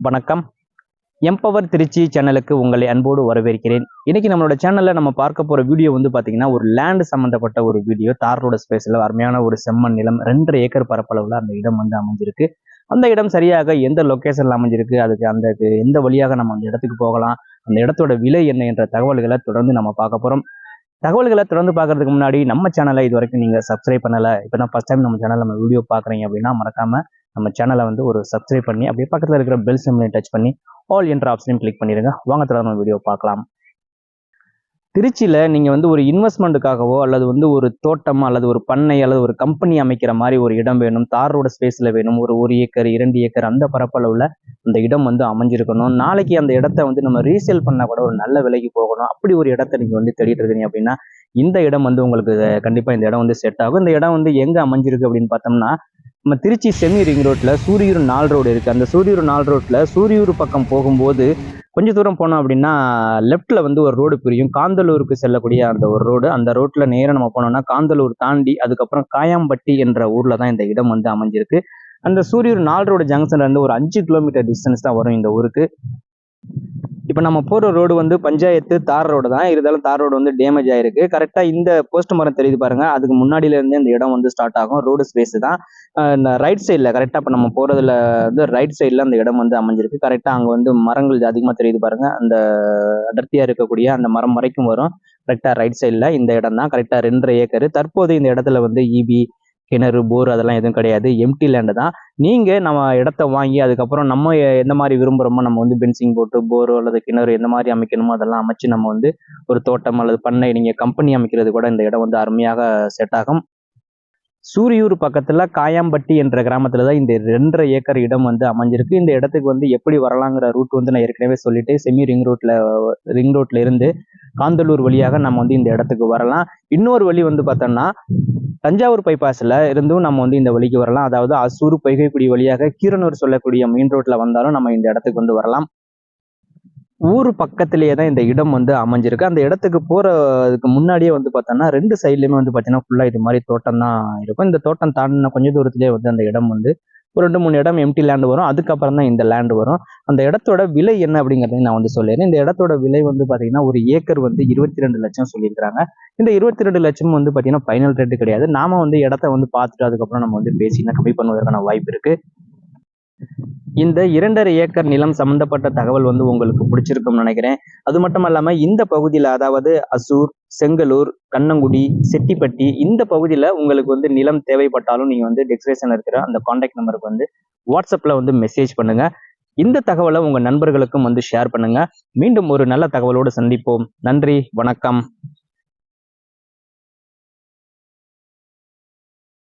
வணக்கம். எம்பவர் திருச்சி சேனலுக்கு உங்களை அன்போடு வரவேற்கிறேன். இன்னைக்கு நம்மளோட சேனல்ல நம்ம பார்க்க போற வீடியோ வந்து பாத்தீங்கன்னா ஒரு லேண்ட் சம்பந்தப்பட்ட ஒரு வீடியோ. தார் ஸ்பேஸ்ல அருமையான ஒரு செம்மண் நிலம் ரெண்டரை ஏக்கர் பரப்பளவுல அந்த இடம் வந்து அமைஞ்சிருக்கு. அந்த இடம் சரியாக எந்த லொகேஷன்ல அமைஞ்சிருக்கு அதுக்கு அந்த எந்த வழியாக நம்ம அந்த இடத்துக்கு போகலாம் அந்த இடத்தோட விலை என்ன என்ற தகவல்களை தொடர்ந்து நம்ம பார்க்க போறோம். தகவல்களை தொடர்ந்து பார்க்கறதுக்கு முன்னாடி நம்ம சேனலை இது வரைக்கும் நீங்க சப்ஸ்கிரைப் பண்ணல இப்போ நான் ஃபர்ஸ்ட் டைம் நம்ம சேனல் நம்ம வீடியோ பார்க்குறீங்க அப்படின்னா மறக்காம நம்ம சேனலை வந்து ஒரு சப்ஸ்கிரைப் பண்ணி அப்படியே பக்கத்தில் இருக்கிற பெல் சிம்லையும் டச் பண்ணி ஆல் என்ற ஆப்ஷனையும் கிளிக் பண்ணிடுங்க வாங்க தொடர்ந்து நம்ம வீடியோ பார்க்கலாம். திருச்சியில் நீங்கள் வந்து ஒரு இன்வெஸ்ட்மெண்ட்டுக்காகவோ அல்லது வந்து ஒரு தோட்டம் அல்லது ஒரு பண்ணை அல்லது ஒரு கம்பெனி அமைக்கிற மாதிரி ஒரு இடம் வேணும். தார் ரோட ஸ்பேஸில் வேணும். ஒரு ஒரு ஏக்கர் இரண்டு ஏக்கர் அந்த பரப்பளவில் அந்த இடம் வந்து அமைஞ்சிருக்கணும். நாளைக்கு அந்த இடத்த வந்து நம்ம ரீசேல் பண்ணால் கூட ஒரு நல்ல விலைக்கு போகணும். அப்படி ஒரு இடத்த நீங்கள் வந்து தேடிட்டு இருக்கீங்க அப்படின்னா இந்த இடம் வந்து உங்களுக்கு கண்டிப்பாக இந்த இடம் வந்து செட் ஆகும். இந்த இடம் வந்து எங்கே அமைஞ்சிருக்கு அப்படின்னு பார்த்தோம்னா நம்ம திருச்சி செமி ரிங் ரோட்ல சூரியூர் நாள் ரோடு இருக்கு. அந்த சூரியூர் நாள் ரோட்ல சூரியூர் பக்கம் போகும்போது கொஞ்ச தூரம் போனோம் அப்படின்னா லெஃப்ட்ல வந்து ஒரு ரோடு பிரியும். காந்தலூருக்கு செல்லக்கூடிய அந்த ஒரு ரோடு அந்த ரோட்ல நேராக நம்ம போனோம்னா காந்தலூர் தாண்டி அதுக்கப்புறம் காயாம்பட்டி என்ற ஊர்ல தான் இந்த இடம் வந்து அமைஞ்சிருக்கு. அந்த சூரியூர் நாள் ரோடு ஜங்ஷன்ல இருந்து ஒரு அஞ்சு கிலோமீட்டர் டிஸ்டன்ஸ் தான் வரும் இந்த ஊருக்கு. இப்போ நம்ம போகிற ரோடு வந்து பஞ்சாயத்து தார் ரோடு தான். இருந்தாலும் தார் ரோடு வந்து டேமேஜ் ஆயிருக்கு. கரெக்டாக இந்த போஸ்ட் மரம் தெரியுது பாருங்க. அதுக்கு முன்னாடியிலேருந்தே இந்த இடம் வந்து ஸ்டார்ட் ஆகும். ரோடு ஸ்பேஸ் தான். இந்த ரைட் சைடில் கரெக்டாக இப்போ நம்ம போகிறதுல வந்து ரைட் சைடில் அந்த இடம் வந்து அமைஞ்சிருக்கு. கரெக்டாக அங்கே வந்து மரங்கள் அதிகமாக தெரியுது பாருங்க. அந்த அடர்த்தியாக இருக்கக்கூடிய அந்த மரம் வரைக்கும் வரும். கரெக்டாக ரைட் சைடில் இந்த இடம் தான். கரெக்டாக ரெண்டரை ஏக்கர். தற்போது இந்த இடத்துல வந்து இபி கிணறு போர் அதெல்லாம் எதுவும் கிடையாது. எம்டி லேண்டு தான். நீங்கள் நம்ம இடத்த வாங்கி அதுக்கப்புறம் நம்ம எந்த மாதிரி விரும்புகிறோமோ நம்ம வந்து பென்சிங் போட்டு போரோ அல்லது கிணறு எந்த மாதிரி அமைக்கணுமோ அதெல்லாம் அமைச்சு நம்ம வந்து ஒரு தோட்டம் அல்லது பண்ணை நீங்கள் கம்பெனி அமைக்கிறது கூட இந்த இடம் வந்து அருமையாக செட் ஆகும். சூரியூர் பக்கத்தில் காயாம்பட்டி என்ற கிராமத்தில் தான் இந்த ரெண்டரை ஏக்கர் இடம் வந்து அமைஞ்சிருக்கு. இந்த இடத்துக்கு வந்து எப்படி வரலாங்கிற ரூட் வந்து நான் ஏற்கனவே சொல்லிட்டு செமி ரிங் ரோட்டில் ரிங் ரோட்டில் இருந்து காந்தலூர் வழியாக நம்ம வந்து இந்த இடத்துக்கு வரலாம். இன்னொரு வழி வந்து பார்த்தோம்னா தஞ்சாவூர் பைபாஸில் இருந்தும் நம்ம வந்து இந்த வழிக்கு வரலாம். அதாவது அசூர் பொய்கைக்குடி வழியாக கீரனூர் சொல்லக்கூடிய மெயின் ரோட்டில் வந்தாலும் நம்ம இந்த இடத்துக்கு வந்து வரலாம். ஊர் பக்கத்திலேயே தான் இந்த இடம் வந்து அமைஞ்சிருக்கு. அந்த இடத்துக்கு போகிறதுக்கு முன்னாடியே வந்து பார்த்தோம்னா ரெண்டு சைட்லேயுமே வந்து பார்த்தீங்கன்னா ஃபுல்லாக இது மாதிரி தோட்டம் தான் இருக்கும். இந்த தோட்டம் தாண்டின கொஞ்ச தூரத்துலேயே வந்து அந்த இடம் வந்து ஒரு ரெண்டு மூணு இடம் எம்டி லேண்ட் வரும். அதுக்கப்புறம் தான் இந்த லேண்டு வரும். அந்த இடத்தோட விலை என்ன அப்படிங்கிறதையும் நான் வந்து சொல்லிடுறேன். இந்த இடத்தோட விலை வந்து பாத்தீங்கன்னா ஒரு ஏக்கர் வந்து இருபத்தி ரெண்டு லட்சம் சொல்லியிருக்கிறாங்க. இந்த இருபத்தி ரெண்டு லட்சம் வந்து பாத்தீங்கன்னா ஃபைனல் ரேட்டு கிடையாது. நாம வந்து இடத்த வந்து பார்த்துட்டு அதுக்கப்புறம் நம்ம வந்து பேசினா கம்மி பண்ணுவதற்கான வாய்ப்பு இருக்கு. இந்த இரண்டரை ஏக்கர் நிலம் சம்பந்தப்பட்ட தகவல் வந்து உங்களுக்கு பிடிச்சிருக்கும்னு நினைக்கிறேன். அது மட்டும் இல்லாம இந்த பகுதியில் அதாவது அசூர் செங்கலூர் கண்ணங்குடி செட்டிப்பட்டி இந்த பகுதியில் உங்களுக்கு வந்து நிலம் தேவைப்பட்டாலும் நீங்கள் வந்து டிஸ்கிரிப்ஷன்ல இருக்கிற அந்த காண்டாக்ட் நம்பருக்கு வந்து வாட்ஸ்அப்பில் வந்து மெசேஜ் பண்ணுங்க. இந்த தகவலை உங்கள் நண்பர்களுக்கும் வந்து ஷேர் பண்ணுங்க. மீண்டும் ஒரு நல்ல தகவலோடு சந்திப்போம். நன்றி வணக்கம்.